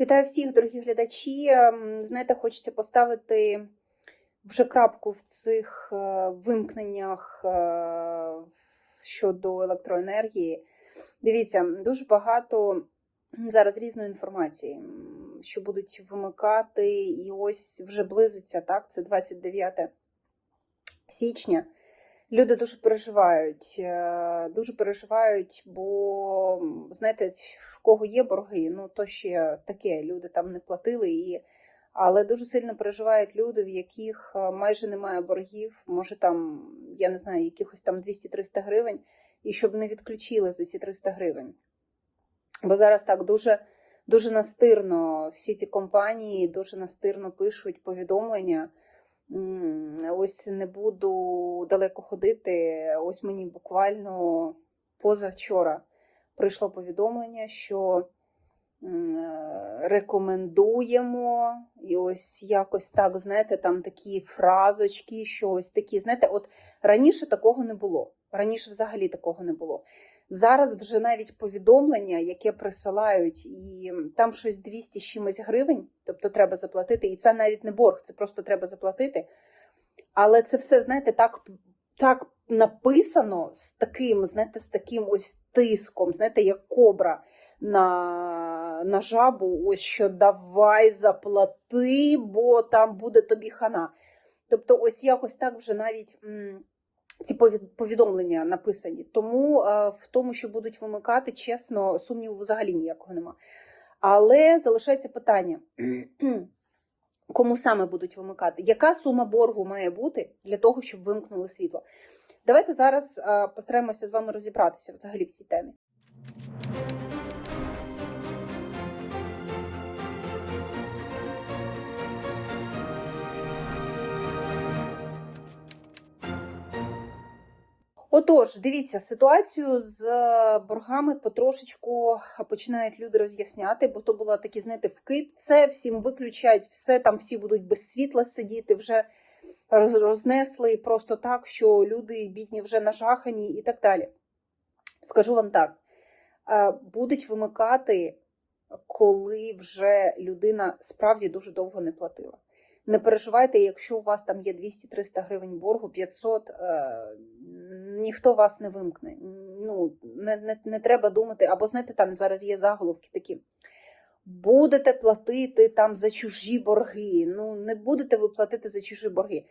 Вітаю всіх, дорогі глядачі. Ем, Знаєте, хочеться поставити вже крапку в цих е, вимкненнях е, щодо електроенергії. Дивіться, дуже багато зараз різної інформації, що будуть вимикати, і ось вже близиться, так, це 29 січня. Люди дуже переживають, е, дуже переживають, бо знаєте, в кого є борги, ну то ще таке, люди там не платили, і... але дуже сильно переживають люди, в яких е, майже немає боргів, може там, я не знаю, якихось там 200-300 гривень, і щоб не відключили за ці 300 гривень. Бо зараз так дуже, дуже настирно всі ці компанії дуже настирно пишуть повідомлення. Ось не буду далеко ходити. Ось мені буквально позавчора прийшло повідомлення, що е, рекомендуємо, і ось якось так, знаєте, там такі фразочки, що ось такі, знаєте, от раніше такого не було. Раніше взагалі такого не було. Зараз вже навіть повідомлення, яке присилають, і там щось 200 з чимось гривень, тобто треба заплатити, і це навіть не борг, це просто треба заплатити. Але це все, знаєте, так, так написано з таким, знаєте, з таким ось тиском, знаєте, як кобра на, на жабу, ось що давай заплати, бо там буде тобі хана. Тобто, ось якось так вже навіть. Ці повід- повідомлення написані. Тому е, в тому, що будуть вимикати, чесно, сумніву взагалі ніякого нема. Але залишається питання: кому саме будуть вимикати? Яка сума боргу має бути для того, щоб вимкнули світло? Давайте зараз е, постараємося з вами розібратися взагалі в цій темі. Отож, дивіться, ситуацію з е, боргами потрошечку починають люди роз'ясняти, бо то було такі, знаєте, вкид, все всім виключать, все там всі будуть без світла сидіти, вже рознесли просто так, що люди бідні вже нажахані і так далі. Скажу вам так: е, будуть вимикати, коли вже людина справді дуже довго не платила. Не переживайте, якщо у вас там є 200-300 гривень боргу, 500, е, ніхто вас не вимкне. Ну, не, не, не треба думати, або знаєте, там зараз є заголовки такі. Будете платити там за чужі борги. Ну, не будете ви платити за чужі борги.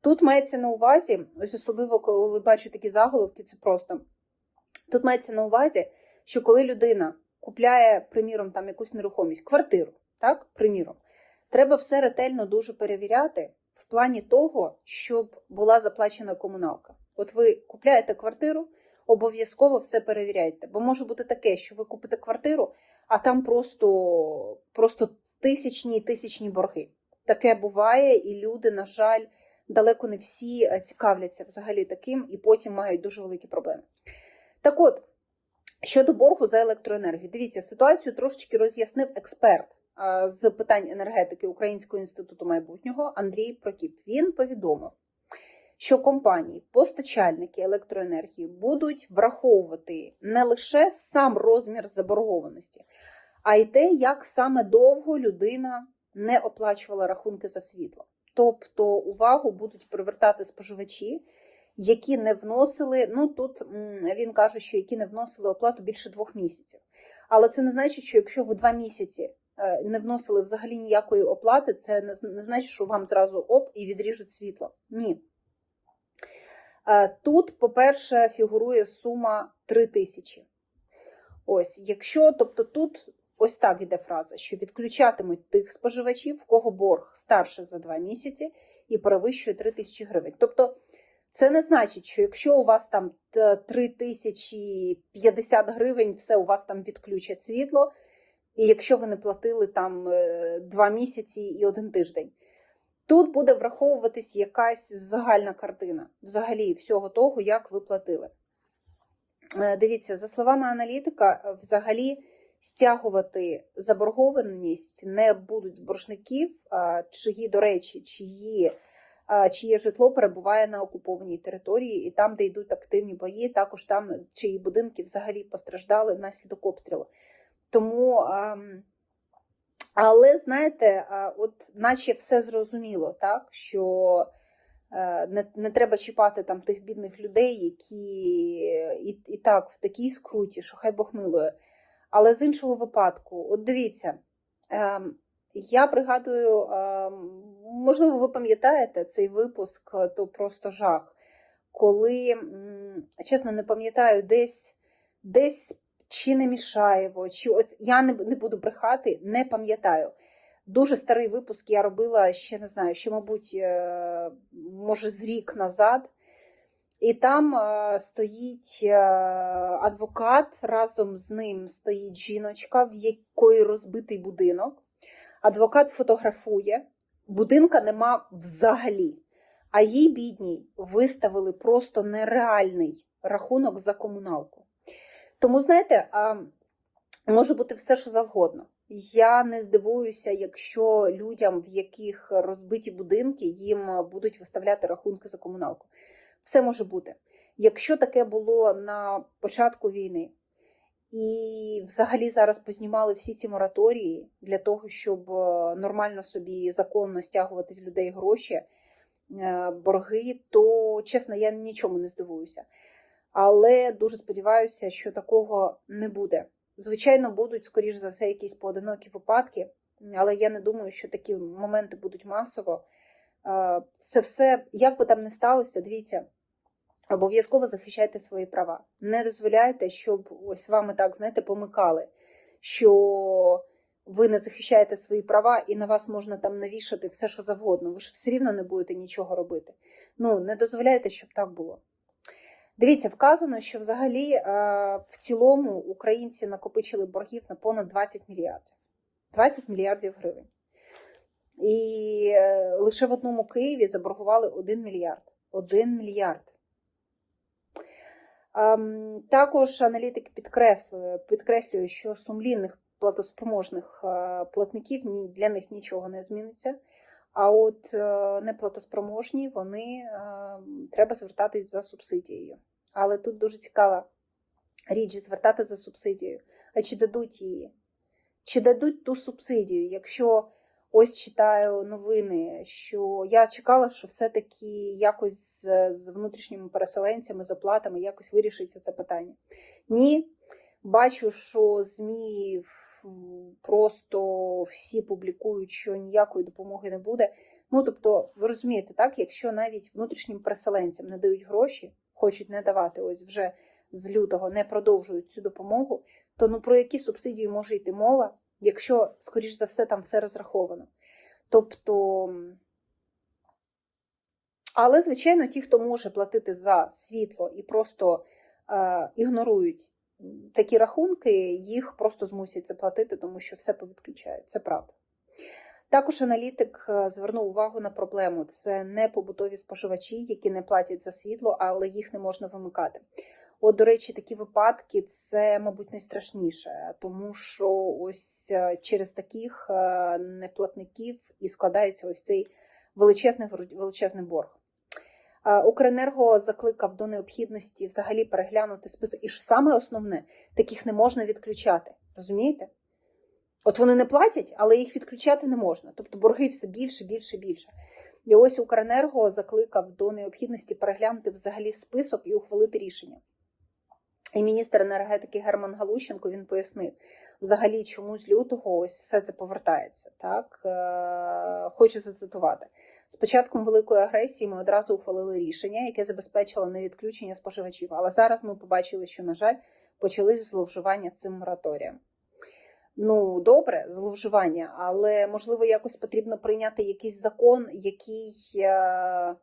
Тут мається на увазі, ось особливо коли бачу такі заголовки, це просто. Тут мається на увазі, що коли людина купляє, приміром, там якусь нерухомість, квартиру, так, приміром, треба все ретельно дуже перевіряти в плані того, щоб була заплачена комуналка. От ви купляєте квартиру, обов'язково все перевіряйте. Бо може бути таке, що ви купите квартиру, а там просто, просто тисячні і тисячні борги. Таке буває, і люди, на жаль, далеко не всі е, цікавляться взагалі таким, і потім мають дуже великі проблеми. Так от, щодо боргу за електроенергію, дивіться, ситуацію трошечки роз'яснив експерт з питань енергетики Українського інституту майбутнього Андрій Прокіп. Він повідомив, що компанії, постачальники електроенергії будуть враховувати не лише сам розмір заборгованості, а й те, як саме довго людина не оплачувала рахунки за світло. Тобто увагу будуть привертати споживачі, які не вносили. Ну тут він каже, що які не вносили оплату більше двох місяців. Але це не значить, що якщо ви два місяці е, не вносили взагалі ніякої оплати, це не значить, що вам зразу оп і відріжуть світло. Ні. Е, Тут, по-перше, фігурує сума 3 тисячі. Ось, якщо, тобто тут ось так іде фраза, що відключатимуть тих споживачів, в кого борг старше за 2 місяці і перевищує 3 тисячі гривень. Тобто, це не значить, що якщо у вас там 3 тисячі 50 гривень, все у вас там відключать світло, і якщо ви не платили там 2 місяці і один тиждень. Тут буде враховуватись якась загальна картина взагалі всього того, як ви платили. Е, Дивіться, за словами аналітика, е, взагалі стягувати заборгованість не будуть з боржників, чиї, до речі, чиї, чиє житло перебуває на окупованій території, і там, де йдуть активні бої, також там чиї будинки взагалі постраждали внаслідок обстрілу. Тому Але знаєте, от наче все зрозуміло, так що е, не, не треба чіпати там тих бідних людей, які і, і так в такій скруті, що хай Бог милує. Але з іншого випадку, от дивіться, ем, я пригадую, ем, можливо, ви пам'ятаєте цей випуск, то просто жах, коли, чесно, не пам'ятаю, десь, десь чи не Мішаєво, чи от я не, не буду брехати, не пам'ятаю. Дуже старий випуск я робила ще не знаю, ще, мабуть, е, може, з рік назад. І там е, стоїть е, адвокат, разом з ним стоїть жіночка, в якої розбитий будинок. Адвокат фотографує, будинка нема взагалі. А їй, бідній, виставили просто нереальний рахунок за комуналку. Тому, знаєте, може бути все, що завгодно. Я не здивуюся, якщо людям, в яких розбиті будинки, їм будуть виставляти рахунки за комуналку. Все може бути. Якщо таке було на початку війни, і взагалі зараз познімали всі ці мораторії для того, щоб е, нормально собі законно стягувати з людей гроші, е, борги, то чесно, я нічому не здивуюся. Але дуже сподіваюся, що такого не буде. Звичайно, будуть, скоріш за все, якісь поодинокі випадки, але я не думаю, що такі моменти будуть масово. Це все, як би там не сталося, дивіться, обов'язково захищайте свої права. Не дозволяйте, щоб ось вами так, знаєте, помикали, що ви не захищаєте свої права і на вас можна там навішати все, що завгодно. Ви ж все рівно не будете нічого робити. Ну, не дозволяйте, щоб так було. Дивіться, вказано, що взагалі е, в цілому українці накопичили боргів на понад 20 мільярдів. 20 мільярдів гривень. І е, лише в одному Києві заборгували 1 мільярд. 1 мільярд. Ем, Також аналітик підкреслює, підкреслює, що сумлінних платоспроможних е, платників для них нічого не зміниться. А от е, неплатоспроможні, вони е, треба звертатись за субсидією. Але тут дуже цікава річ звертати за субсидією. А чи дадуть її? Чи дадуть ту субсидію? Якщо ось читаю новини, що я чекала, що все-таки якось з, внутрішніми переселенцями, з оплатами якось вирішиться це питання. Ні, бачу, що ЗМІ просто всі публікують, що ніякої допомоги не буде. Ну, тобто, ви розумієте, так, якщо навіть внутрішнім переселенцям не дають гроші, хочуть не давати, ось вже з лютого не продовжують цю допомогу, то ну про які субсидії може йти мова, якщо, скоріш за все, там все розраховано. Тобто, але, звичайно, ті, хто може платити за світло і просто е, ігнорують такі рахунки, їх просто змусять це платити, тому що все повідключають. Це правда. Також аналітик е, звернув увагу на проблему: це не побутові споживачі, які не платять за світло, але їх не можна вимикати. От, до речі, такі випадки це, мабуть, найстрашніше, тому що ось е, через таких е, неплатників і складається ось цей величезний величезний борг. Е, Укренерго закликав до необхідності взагалі переглянути список. І що саме основне, таких не можна відключати. Розумієте? От вони не платять, але їх відключати не можна. Тобто борги все більше, більше, більше. І ось Укренерго закликав до необхідності переглянути взагалі список і ухвалити рішення. І міністр енергетики Герман Галущенко він пояснив, взагалі, чому з лютого ось все це повертається. Так Е, Хочу зацитувати. З початком великої агресії ми одразу ухвалили рішення, яке забезпечило невідключення споживачів. Але зараз ми побачили, що, на жаль, почали зловживання цим мораторієм. Ну, добре, зловживання, але можливо якось потрібно прийняти якийсь закон, який е,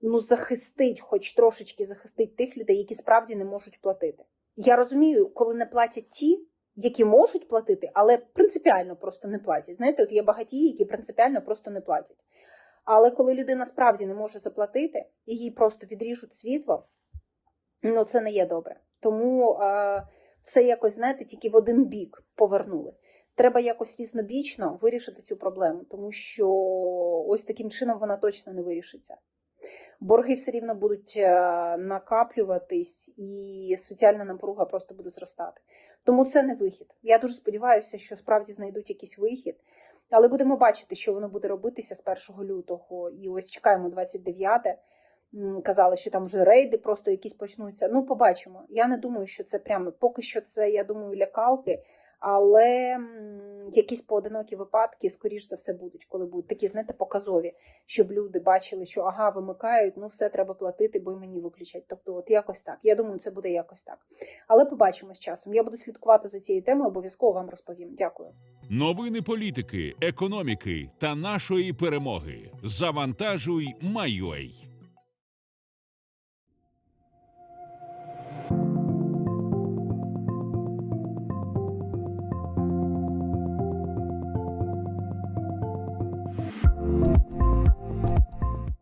ну, захистить, хоч трошечки захистить тих людей, які справді не можуть платити. Я розумію, коли не платять ті, які можуть платити, але принципіально просто не платять. Знаєте, от є багатії, які принципіально просто не платять. Але коли людина справді не може заплатити і їй просто відріжуть світло, ну це не є добре. Тому е, все якось, знаєте, тільки в один бік повернули. Треба якось різнобічно вирішити цю проблему, тому що ось таким чином вона точно не вирішиться. Борги все рівно будуть е, накаплюватись, і соціальна напруга просто буде зростати. Тому це не вихід. Я дуже сподіваюся, що справді знайдуть якийсь вихід. Але будемо бачити, що воно буде робитися з 1 лютого. І ось чекаємо 29-те. Казали, що там вже рейди просто якісь почнуться. Ну, побачимо. Я не думаю, що це прямо поки що це, я думаю, лякалки, але якісь поодинокі випадки, скоріш за все, будуть, коли будуть такі, знаєте, показові, щоб люди бачили, що ага, вимикають, ну все треба платити, бо й мені виключать. Тобто, от якось так. Я думаю, це буде якось так. Але побачимо з часом. Я буду слідкувати за цією темою, обов'язково вам розповім. Дякую. Новини політики, економіки та нашої перемоги. Завантажуй, Майой.